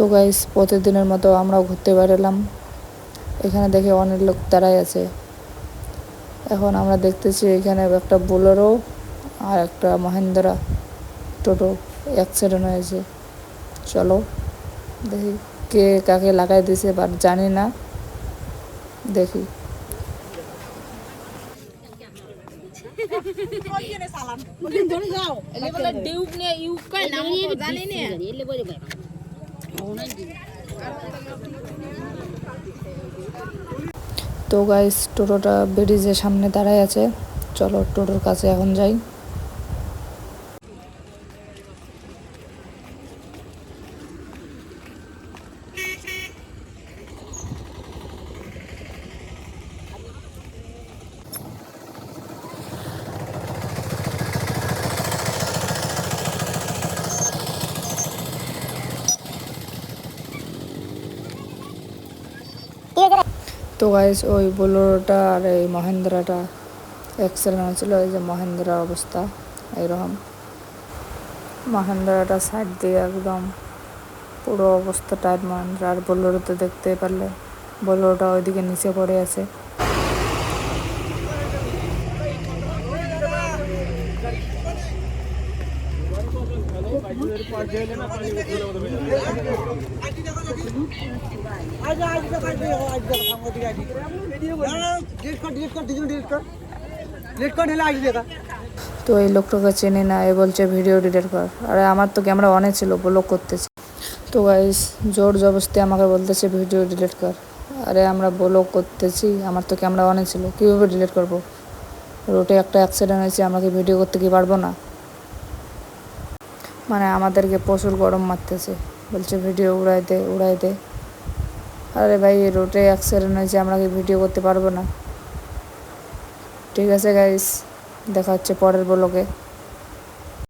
তো গাইস প্রতিদিনের মতো আমরাও ঘুরতে বেরোলাম। এখানে দেখে অনেক লোক দাঁড়াই আছে। এখন আমরা দেখতেছি এখানে একটা বোলেরো আর একটা মহেন্দ্রা টোটো অ্যাক্সিডেন্ট হয়েছে। চলো দেখি কে কাকে লাগাই দিছে বাট জানি না। দেখি। সালাম তো গাইস টোটোটা ব্রিজের সামনে দাঁড়ায় আছে। চলো টোটোর কাছে এখন যাই। তো গাইস ওই বোলোরোটা আর এই মহেন্দ্রাটা অ্যাক্সিডেন্ট হয়েছিল। এই যে মহেন্দ্রার অবস্থা এরকম মহেন্দ্রাটা সাইড দিয়ে একদম পুরো অবস্থা টায়ার মহেন্দ্রা আর বোলোরোতে দেখতে পারলে বোলোরোটা ওইদিকে নিচে পড়ে আছে। তো এই লোকটাকে চেনে না, এ বলছে ভিডিও ডিলিট কর। আরে আমার তো ক্যামেরা অনেক ছিল ব্লক করতেছে। তো গাইস জোর জবরদস্তি আমাকে বলতেছে ভিডিও ডিলিট কর। আরে আমরা ব্লক করতেছি, আমার তো ক্যামেরা অনেক ছিল, কীভাবে ডিলিট করব? রোডে একটা অ্যাক্সিডেন্ট হয়েছে আমাকে ভিডিও করতে কি পারব না? মানে আমাদেরকে প্রচুর গরম মারতেছে। বলছে, ভিডিও উড়াই দে উড়াই দে। আরে ভাই রোডে অ্যাক্সিডেন্ট হয়েছে, আমরা কি ভিডিও করতে পারব না? ঠিক আছে গাইস দেখা হচ্ছে পরের ব্লগে